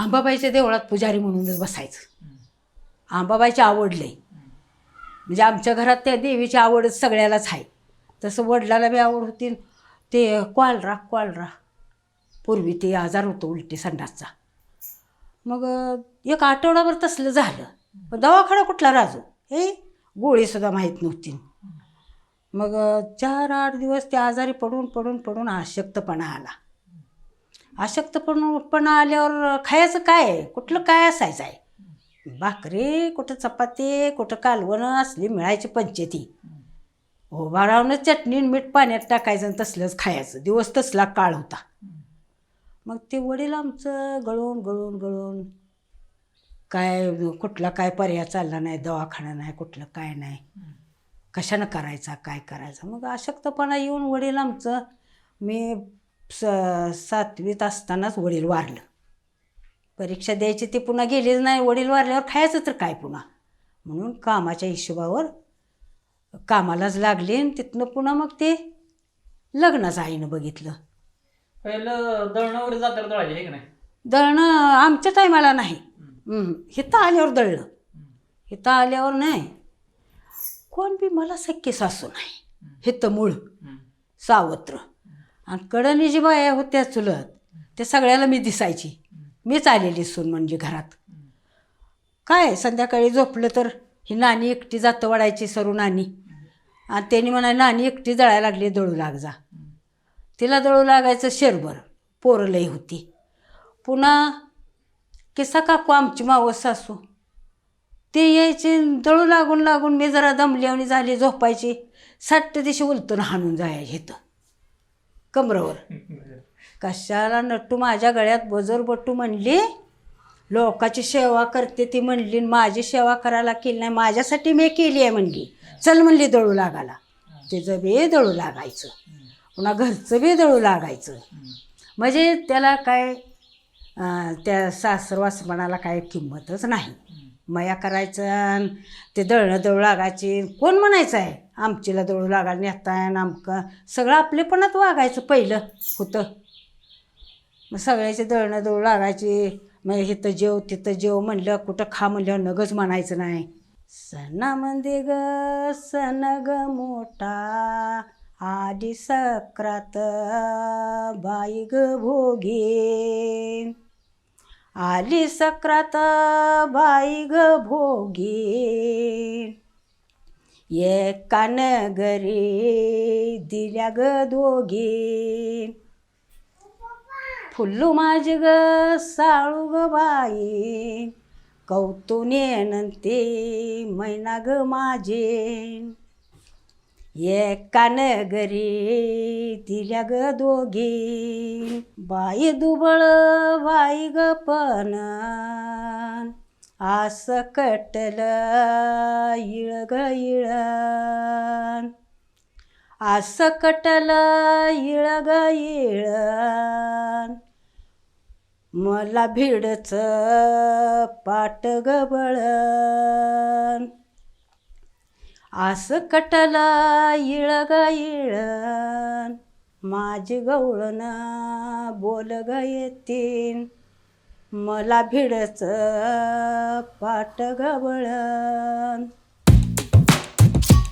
आंबाबाईच्या देवळात पुजारी म्हणूनच बसायचं. आंबाबाईची आवड लई. म्हणजे आमच्या घरात त्या देवीची आवडच सगळ्यालाच आहे. तसं वडिलाला बी आवड होती. ते क्वालरा क्वालरा. पूर्वी ते आजार होतो उलटी संडासचा. मग एक आठवडाभर तसलं झालं. पण दवाखाना कुठला राजू? हे गोळीसुद्धा माहीत नव्हती. मग चार आठ दिवस ते आजारी पडून पडून पडून अशक्तपणा आला. अशक्तपणा आल्यावर खायचं काय? कुठलं काय असायचं आहे? भाकरी कुठं चपाती कुठं कालवणं असली मिळायची पंचायती. उभा राहूनच चटणी मीठ पाण्यात टाकायचं आणि तसलंच खायचं. दिवस तसला काळ होता. मग ते वडील आमचं गळून गळून गळून काय कुठला काय पर्याय चालला नाही दवाखाना नाही कुठलं काय नाही. कशानं करायचा काय करायचं? मग अशक्तपणा येऊन वडील आमचं मी स सातवीत असतानाच वडील वारलं. परीक्षा द्यायची ते पुन्हा गेलेच नाही वडील वारल्यावर खायचं तर काय पुन्हा? म्हणून कामाच्या हिशोबावर कामालाच लागले आणि तिथनं पुन्हा मग ते लग्नाच आईनं बघितलं. पहिलं दळणं वगैरे जात्याला दळायचे आहे की नाही? दळणं आमच्या टायमाला नाही. हिथं आल्यावर दळलं. हिथं आल्यावर नाही. कोण बी मला सख्य सासू नाही. हिथं मूळ. सावत्र. आणि कडणी जी बाया होत्या चुलत त्या सगळ्याला मी दिसायची. मीच आलेली सून म्हणजे घरात. काय संध्याकाळी झोपलं तर ही नानी एकटी जातं वाढायची सरू नानी आणि त्यांनी म्हणा नानी एकटी जळायला लागली दळू लाग जा. तिला दळू लागायचं शेरभर पोरं लई होती. पुन्हा किसा काकू आमची मावस सासू. ते यायचे दळू लागून लागून मी जरा दमली आणि झाली झोपायची. साठ दिवशी उलतून हाणून जायचे तर कमरवर. कशाला नट्टू माझ्या गळ्यात बजर बट्टू म्हणली? लोकाची सेवा करते ती म्हणली आणि माझी सेवा करायला केली नाही माझ्यासाठी मी केली आहे म्हणली. चल म्हणली दळू लागायला. त्याचं बी दळू लागायचं. पुन्हा घरचं बी दळू लागायचं. म्हणजे त्याला काय त्या त्या सासरवासपणाला काय किंमतच नाही. मया करायचं ते दळणं दळू लागायची. कोण म्हणायचं आहे? आमचीला दळू लागायला नेताय आणि आमकं. सगळं आपलेपणात वागायचं पहिलं होतं. मग सगळ्याचे दळणं दळू लागायची. मग इथं जेव तिथं जेव म्हणलं कुठं खा म्हणलं नगच म्हणायचं नाही. सणामध्ये ग सण ग मोठा. आधी सक्रात बाई ग भोगी. आली सक्रात बाई ग भोगी. एका नगरी दिल्या ग दोघी. फुल्लू माझी ग साळू ग बाई. कौतुने नंते मैना ग माझे. एका नगरी दिल्या ग दोघी. बाई दुबळ बाई ग पण आस कटल इळग ग इळ आस कटल इळग इळ मला भिडच पाट ग आस कटल इळ इळण. माझी गवळण बोल ग येतीन. मला भिडच पाट गवळण.